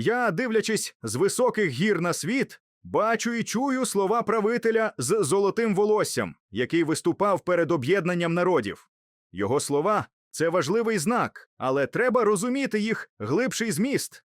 Я, дивлячись з високих гір на світ, бачу і чую слова правителя з золотим волоссям, який виступав перед об'єднанням народів. Його слова це важливий знак, але треба розуміти їх глибший зміст.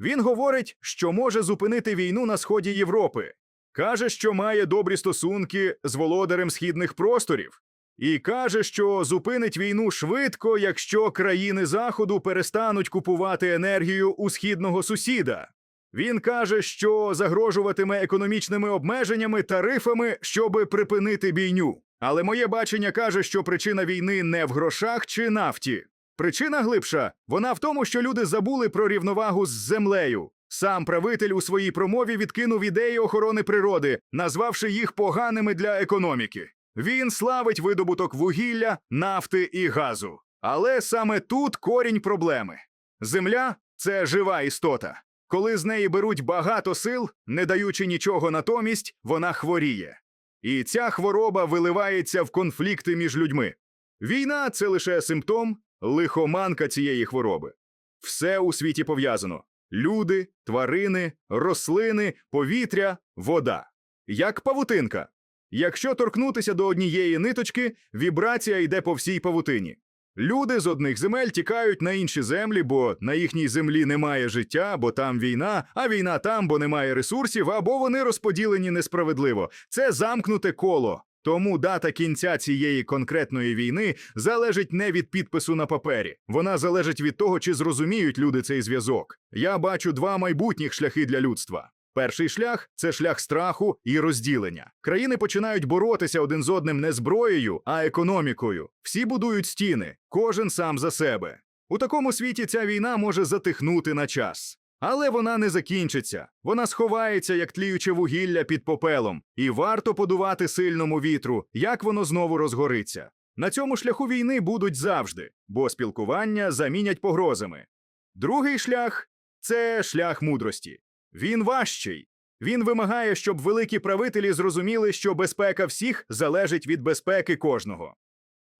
Він говорить, що може зупинити війну на сході Європи, каже, що має добрі стосунки з володарем східних просторів, і каже, що зупинить війну швидко, якщо країни Заходу перестануть купувати енергію у східного сусіда. Він каже, що загрожуватиме економічними обмеженнями, тарифами, щоби припинити бійню. Але моє бачення каже, що причина війни не в грошах чи нафті. Причина глибша вона в тому, що люди забули про рівновагу з землею. Сам правитель у своїй промові відкинув ідеї охорони природи, назвавши їх поганими для економіки. Він славить видобуток вугілля, нафти і газу. Але саме тут корінь проблеми. Земля це жива істота. Коли з неї беруть багато сил, не даючи нічого натомість, вона хворіє. І ця хвороба виливається в конфлікти між людьми. Війна це лише симптом, лихоманка цієї хвороби. Все у світі пов'язано: люди, тварини, рослини, повітря, вода. Як павутинка. Якщо торкнутися до однієї ниточки, вібрація йде по всій павутині. Люди з одних земель тікають на інші землі, бо на їхній землі немає життя, бо там війна, а війна там, бо немає ресурсів, або вони розподілені несправедливо. Це замкнуте коло. Тому дата кінця цієї конкретної війни залежить не від підпису на папері. Вона залежить від того, чи зрозуміють люди цей зв'язок. Я бачу два майбутніх шляхи для людства. Перший шлях це шлях страху і розділення. Країни починають боротися один з одним не зброєю, а економікою. Всі будують стіни, кожен сам за себе. У такому світі ця війна може затихнути на час. Але вона не закінчиться. Вона сховається, як тліюче вугілля під попелом, і варто подувати сильному вітру, як воно знову розгориться. На цьому шляху війни будуть завжди, бо спілкування замінять погрозами. Другий шлях це шлях мудрості. Він важчий. Він вимагає, щоб великі правителі зрозуміли, що безпека всіх залежить від безпеки кожного.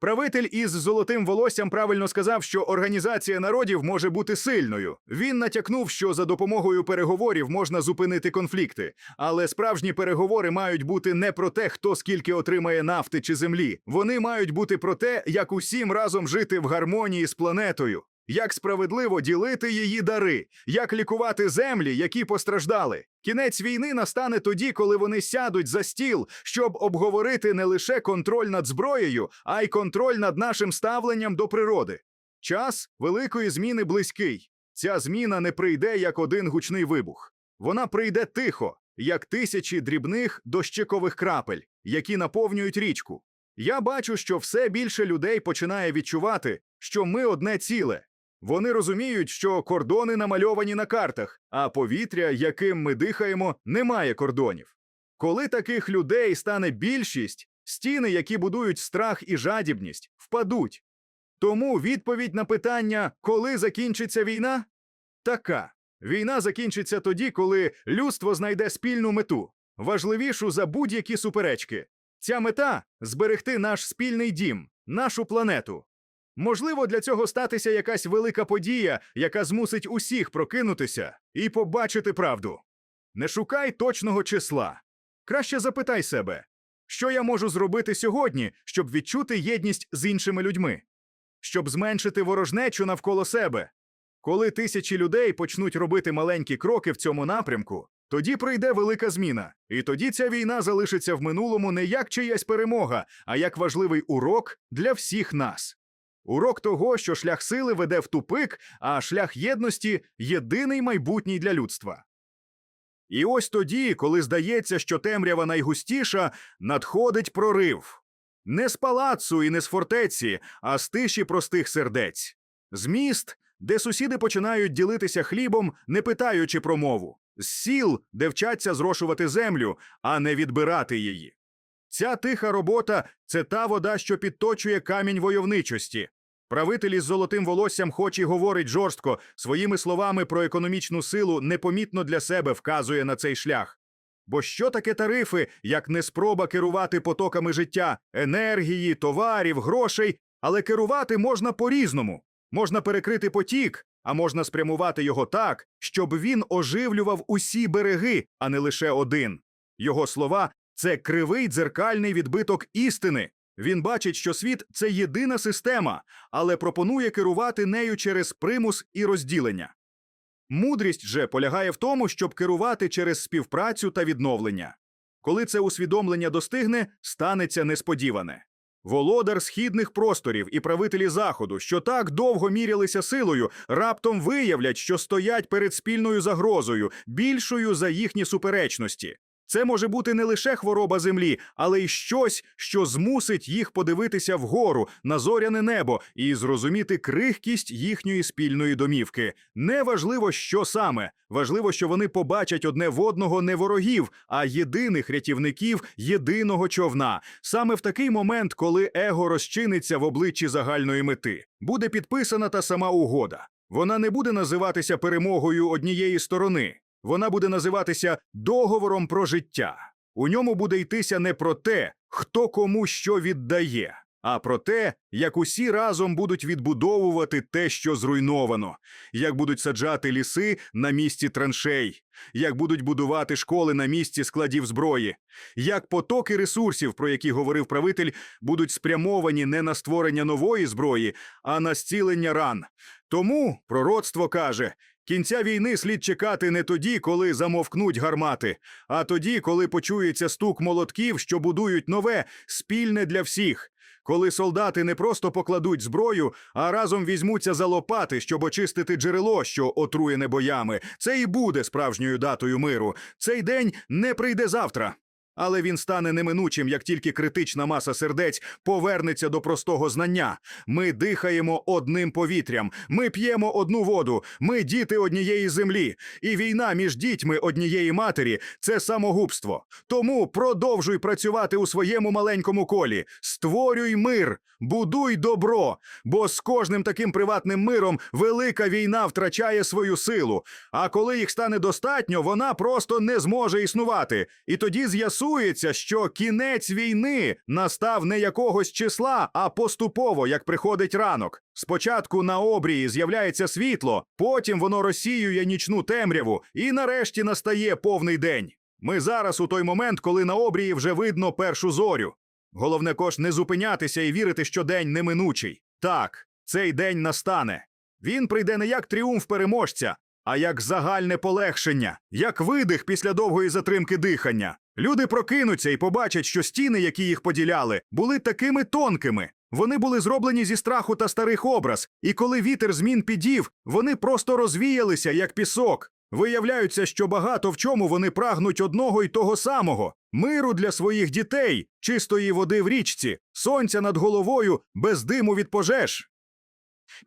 Правитель із золотим волоссям правильно сказав, що організація народів може бути сильною. Він натякнув, що за допомогою переговорів можна зупинити конфлікти, але справжні переговори мають бути не про те, хто скільки отримає нафти чи землі. Вони мають бути про те, як усім разом жити в гармонії з планетою. Як справедливо ділити її дари, як лікувати землі, які постраждали. Кінець війни настане тоді, коли вони сядуть за стіл, щоб обговорити не лише контроль над зброєю, а й контроль над нашим ставленням до природи. Час великої зміни близький. Ця зміна не прийде як один гучний вибух. Вона прийде тихо, як тисячі дрібних дощикових крапель, які наповнюють річку. Я бачу, що все більше людей починає відчувати, що ми одне ціле. Вони розуміють, що кордони намальовані на картах, а повітря, яким ми дихаємо, не має кордонів. Коли таких людей стане більшість, стіни, які будують страх і жадібність, впадуть. Тому відповідь на питання, коли закінчиться війна, така: війна закінчиться тоді, коли людство знайде спільну мету, важливішу за будь-які суперечки. Ця мета зберегти наш спільний дім, нашу планету. Можливо, для цього статися якась велика подія, яка змусить усіх прокинутися і побачити правду. Не шукай точного числа. Краще запитай себе, що я можу зробити сьогодні, щоб відчути єдність з іншими людьми, щоб зменшити ворожнечу навколо себе. Коли тисячі людей почнуть робити маленькі кроки в цьому напрямку, тоді прийде велика зміна, і тоді ця війна залишиться в минулому не як чиясь перемога, а як важливий урок для всіх нас. Урок того, що шлях сили веде в тупик, а шлях єдності єдиний майбутній для людства. І ось тоді, коли здається, що темрява найгустіша, надходить прорив. Не з палацу і не з фортеці, а з тиші простих сердець. З міст, де сусіди починають ділитися хлібом, не питаючи про мову, з сіл, де вчаться зрошувати землю, а не відбирати її. Ця тиха робота це та вода, що підточує камінь войовничості. Правитель із золотим волоссям, хоч і говорить жорстко, своїми словами про економічну силу непомітно для себе вказує на цей шлях. Бо що таке тарифи, як не спроба керувати потоками життя, енергії, товарів, грошей, але керувати можна по-різному. Можна перекрити потік, а можна спрямувати його так, щоб він оживлював усі береги, а не лише один. Його слова це кривий дзеркальний відбиток істини. Він бачить, що світ це єдина система, але пропонує керувати нею через примус і розділення. Мудрість же полягає в тому, щоб керувати через співпрацю та відновлення. Коли це усвідомлення достигне, станеться несподіване. Володар східних просторів і правителі Заходу, що так довго мірялися силою, раптом виявлять, що стоять перед спільною загрозою, більшою за їхні суперечності. Це може бути не лише хвороба землі, але й щось, що змусить їх подивитися вгору на зоряне небо і зрозуміти крихкість їхньої спільної домівки. Не важливо, що саме, важливо, що вони побачать одне в одного не ворогів, а єдиних рятівників єдиного човна. Саме в такий момент, коли его розчиниться в обличчі загальної мети, буде підписана та сама угода. Вона не буде називатися перемогою однієї сторони. Вона буде називатися договором про життя. У ньому буде йтися не про те, хто кому що віддає, а про те, як усі разом будуть відбудовувати те, що зруйновано, як будуть саджати ліси на місці траншей, як будуть будувати школи на місці складів зброї, як потоки ресурсів, про які говорив правитель, будуть спрямовані не на створення нової зброї, а на зцілення ран. Тому пророцтво каже. Кінця війни слід чекати не тоді, коли замовкнуть гармати, а тоді, коли почується стук молотків, що будують нове, спільне для всіх. Коли солдати не просто покладуть зброю, а разом візьмуться за лопати, щоб очистити джерело, що отруєне боями, це і буде справжньою датою миру. Цей день не прийде завтра. Але він стане неминучим, як тільки критична маса сердець повернеться до простого знання. Ми дихаємо одним повітрям, ми п'ємо одну воду, ми діти однієї землі, і війна між дітьми однієї матері це самогубство. Тому продовжуй працювати у своєму маленькому колі, створюй мир, будуй добро, бо з кожним таким приватним миром велика війна втрачає свою силу. А коли їх стане достатньо, вона просто не зможе існувати. І тоді з'ясується, що кінець війни настав не якогось числа, а поступово, як приходить ранок. Спочатку на обрії з'являється світло, потім воно розсіює нічну темряву, і нарешті настає повний день. Ми зараз у той момент, коли на обрії вже видно першу зорю. Головне кош не зупинятися і вірити, що день неминучий. Так, цей день настане. Він прийде не як тріумф переможця, а як загальне полегшення, як видих після довгої затримки дихання. Люди прокинуться і побачать, що стіни, які їх поділяли, були такими тонкими. Вони були зроблені зі страху та старих образ, і коли вітер змін підів, вони просто розвіялися, як пісок. Виявляється, що багато в чому вони прагнуть одного й того самого миру для своїх дітей, чистої води в річці, сонця над головою, без диму від пожеж.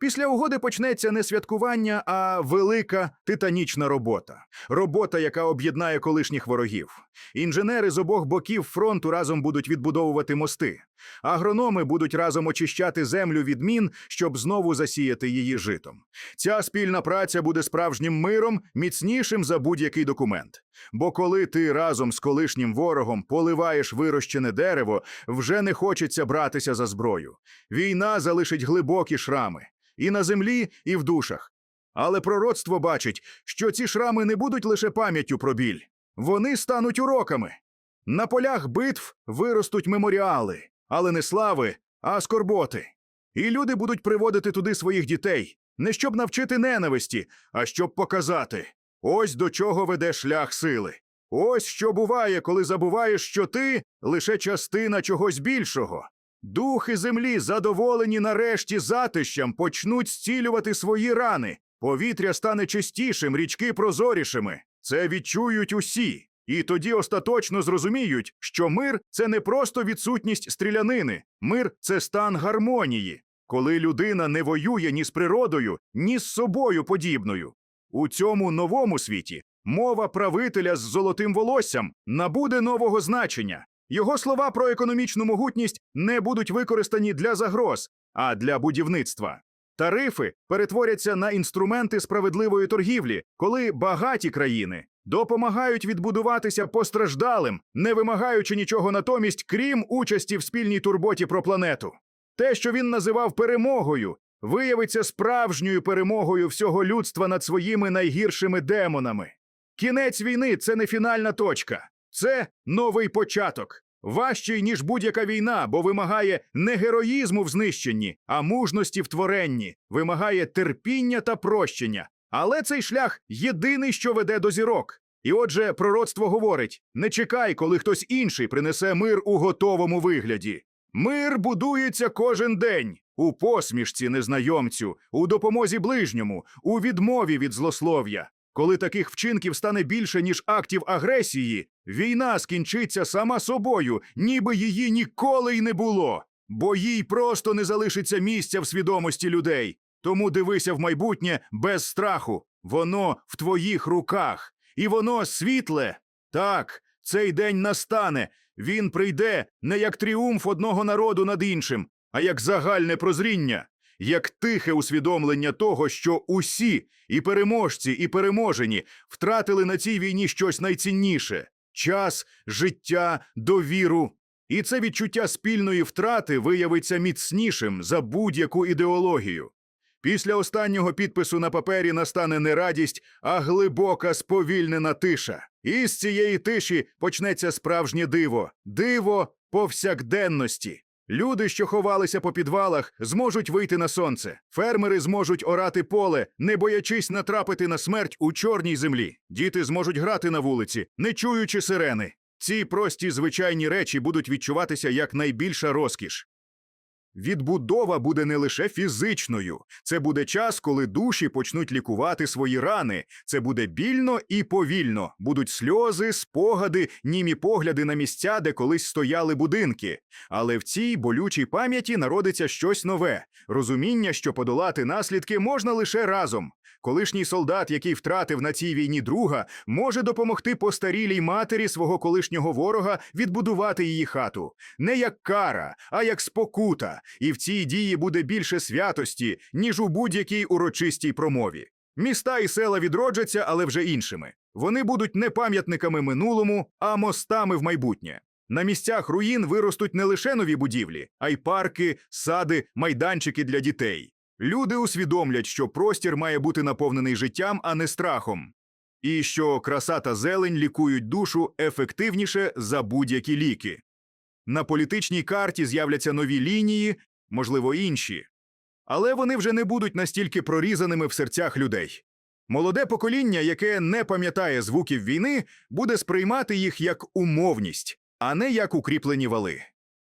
Після угоди почнеться не святкування, а велика титанічна робота. Робота, яка об'єднає колишніх ворогів. Інженери з обох боків фронту разом будуть відбудовувати мости. Агрономи будуть разом очищати землю від мін, щоб знову засіяти її житом. Ця спільна праця буде справжнім миром, міцнішим за будь-який документ. Бо коли ти разом з колишнім ворогом поливаєш вирощене дерево, вже не хочеться братися за зброю. Війна залишить глибокі шрами і на землі, і в душах. Але пророцтво бачить, що ці шрами не будуть лише пам'яттю про біль, вони стануть уроками. На полях битв виростуть меморіали, але не слави, а скорботи. І люди будуть приводити туди своїх дітей, не щоб навчити ненависті, а щоб показати ось до чого веде шлях сили. Ось що буває, коли забуваєш, що ти лише частина чогось більшого. Духи землі, задоволені нарешті затищем, почнуть зцілювати свої рани. Повітря стане чистішим, річки прозорішими. Це відчують усі. І тоді остаточно зрозуміють, що мир це не просто відсутність стрілянини, мир це стан гармонії, коли людина не воює ні з природою, ні з собою подібною. У цьому новому світі мова правителя з золотим волоссям набуде нового значення. Його слова про економічну могутність не будуть використані для загроз, а для будівництва. Тарифи перетворяться на інструменти справедливої торгівлі, коли багаті країни допомагають відбудуватися постраждалим, не вимагаючи нічого натомість, крім участі в спільній турботі про планету. Те, що він називав перемогою, виявиться справжньою перемогою всього людства над своїми найгіршими демонами. Кінець війни це не фінальна точка, це новий початок. Важчий, ніж будь-яка війна, бо вимагає не героїзму в знищенні, а мужності в творенні, вимагає терпіння та прощення. Але цей шлях єдиний, що веде до зірок. І отже, пророцтво говорить: не чекай, коли хтось інший принесе мир у готовому вигляді. Мир будується кожен день у посмішці незнайомцю, у допомозі ближньому, у відмові від злослов'я. Коли таких вчинків стане більше, ніж актів агресії, війна скінчиться сама собою, ніби її ніколи й не було, бо їй просто не залишиться місця в свідомості людей. Тому дивися в майбутнє без страху. Воно в твоїх руках, і воно світле. Так, цей день настане. Він прийде не як тріумф одного народу над іншим, а як загальне прозріння, як тихе усвідомлення того, що усі, і переможці, і переможені, втратили на цій війні щось найцінніше час, життя, довіру. І це відчуття спільної втрати виявиться міцнішим за будь-яку ідеологію. Після останнього підпису на папері настане не радість, а глибока сповільнена тиша. І з цієї тиші почнеться справжнє диво диво повсякденності. Люди, що ховалися по підвалах, зможуть вийти на сонце. Фермери зможуть орати поле, не боячись натрапити на смерть у чорній землі. Діти зможуть грати на вулиці, не чуючи сирени. Ці прості звичайні речі будуть відчуватися як найбільша розкіш. Відбудова буде не лише фізичною, це буде час, коли душі почнуть лікувати свої рани. Це буде більно і повільно. Будуть сльози, спогади, німі погляди на місця, де колись стояли будинки. Але в цій болючій пам'яті народиться щось нове розуміння, що подолати наслідки можна лише разом. Колишній солдат, який втратив на цій війні друга, може допомогти постарілій матері свого колишнього ворога відбудувати її хату не як кара, а як спокута. І в цій дії буде більше святості, ніж у будь-якій урочистій промові. Міста і села відроджаться, але вже іншими. Вони будуть не пам'ятниками минулому, а мостами в майбутнє. На місцях руїн виростуть не лише нові будівлі, а й парки, сади, майданчики для дітей. Люди усвідомлять, що простір має бути наповнений життям, а не страхом, і що краса та зелень лікують душу ефективніше за будь-які ліки. На політичній карті з'являться нові лінії, можливо, інші, але вони вже не будуть настільки прорізаними в серцях людей. Молоде покоління, яке не пам'ятає звуків війни, буде сприймати їх як умовність, а не як укріплені вали.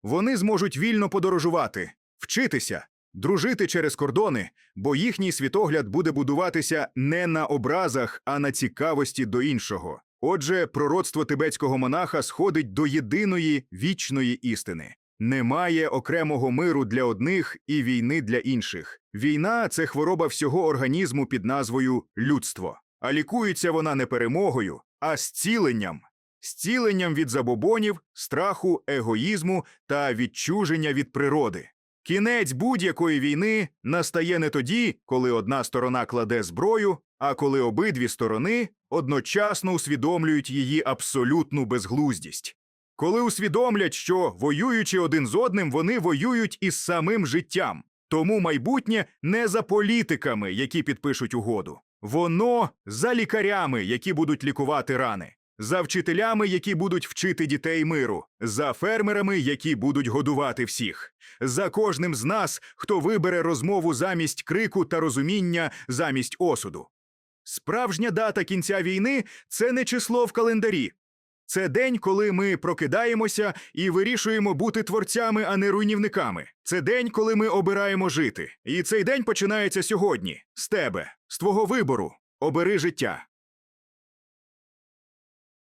Вони зможуть вільно подорожувати, вчитися, дружити через кордони, бо їхній світогляд буде будуватися не на образах, а на цікавості до іншого. Отже, пророцтво тибетського монаха сходить до єдиної вічної істини. Немає окремого миру для одних і війни для інших. Війна це хвороба всього організму під назвою людство. А лікується вона не перемогою, а зціленням. Зціленням від забобонів, страху, егоїзму та відчуження від природи. Кінець будь-якої війни настає не тоді, коли одна сторона кладе зброю, а коли обидві сторони одночасно усвідомлюють її абсолютну безглуздість. Коли усвідомлять, що воюючи один з одним, вони воюють із самим життям. Тому майбутнє не за політиками, які підпишуть угоду. Воно за лікарями, які будуть лікувати рани, за вчителями, які будуть вчити дітей миру, за фермерами, які будуть годувати всіх, за кожним з нас, хто вибере розмову замість крику та розуміння замість осуду. Справжня дата кінця війни це не число в календарі. Це день, коли ми прокидаємося і вирішуємо бути творцями, а не руйнівниками. Це день, коли ми обираємо жити. І цей день починається сьогодні з тебе, з твого вибору. Обери життя.